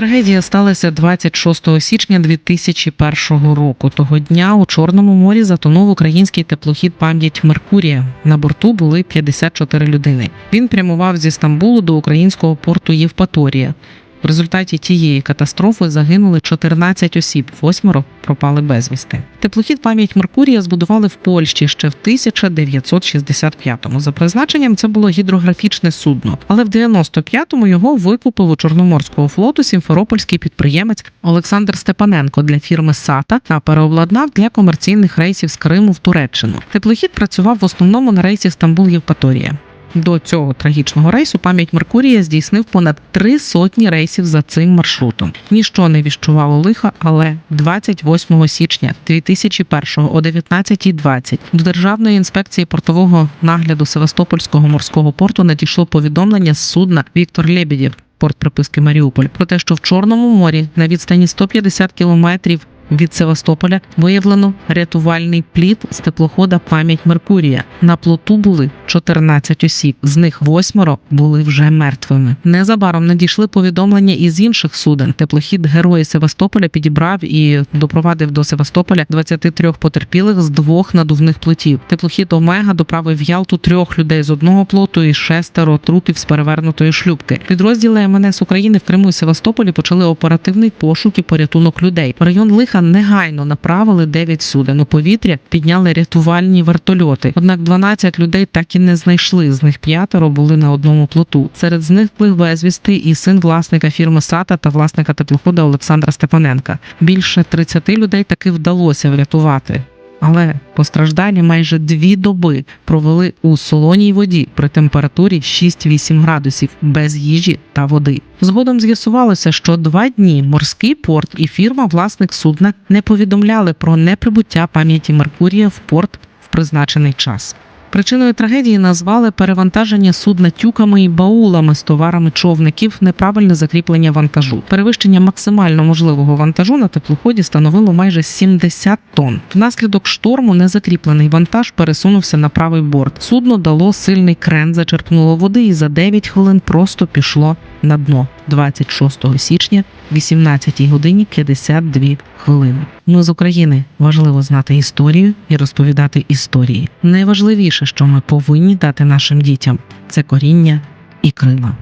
Трагедія сталася 26 січня 2001 року. Того дня у Чорному морі затонув український теплохід пам'ять Меркурія. На борту були 54 людини. Він прямував зі Стамбулу до українського порту Євпаторія. В результаті тієї катастрофи загинули 14 осіб, восьмеро пропали безвісти. Теплохід пам'ять Меркурія збудували в Польщі ще в 1965-му. За призначенням це було гідрографічне судно, але в 95-му його викупив у Чорноморського флоту сімферопольський підприємець Олександр Степаненко для фірми Сата та переобладнав для комерційних рейсів з Криму в Туреччину. Теплохід працював в основному на рейсі Стамбул-Євпаторія. До цього трагічного рейсу пам'ять Меркурія здійснив понад три сотні рейсів за цим маршрутом. Ніщо не віщувало лиха, але 28 січня 2001 о 19.20 до Державної інспекції портового нагляду Севастопольського морського порту надійшло повідомлення з судна Віктор Лебедєв, порт приписки Маріуполь, про те, що в Чорному морі на відстані 150 кілометрів від Севастополя виявлено рятувальний плід з теплохода пам'ять Меркурія. На плоту були 14 осіб, з них восьмеро були вже мертвими. Незабаром надійшли повідомлення із інших суден. Теплохід Герої Севастополя підібрав і допровадив до Севастополя 23 потерпілих з двох надувних плотів. Теплохід Омега доправив в Ялту трьох людей з одного плоту і шестеро трупів з перевернутої шлюпки. Підрозділи МНС України в Криму і Севастополі почали оперативний пошук і порятунок людей. В район лиха негайно направили 9 суден. У повітря підняли рятувальні вертольоти. Однак 12 людей так і не знайшли. З них п'ятеро були на одному плоту. Серед з них плив безвісти і син власника фірми Сата та власника теплохода Олександра Степаненка. Більше 30 людей таки вдалося врятувати. Але постраждалі майже дві доби провели у солоній воді при температурі 6-8 градусів без їжі та води. Згодом з'ясувалося, що два дні морський порт і фірма власник судна не повідомляли про неприбуття пам'яті Меркурія в порт в призначений час. Причиною трагедії назвали перевантаження судна тюками і баулами з товарами човників, неправильне закріплення вантажу. Перевищення максимально можливого вантажу на теплоході становило майже 70 тонн. Внаслідок шторму незакріплений вантаж пересунувся на правий борт. Судно дало сильний крен, зачерпнуло води і за 9 хвилин просто пішло на дно 26 січня, 18 годині 52 хвилини. Ми з України важливо знати історію і розповідати історії. Найважливіше, що ми повинні дати нашим дітям, це коріння і крила.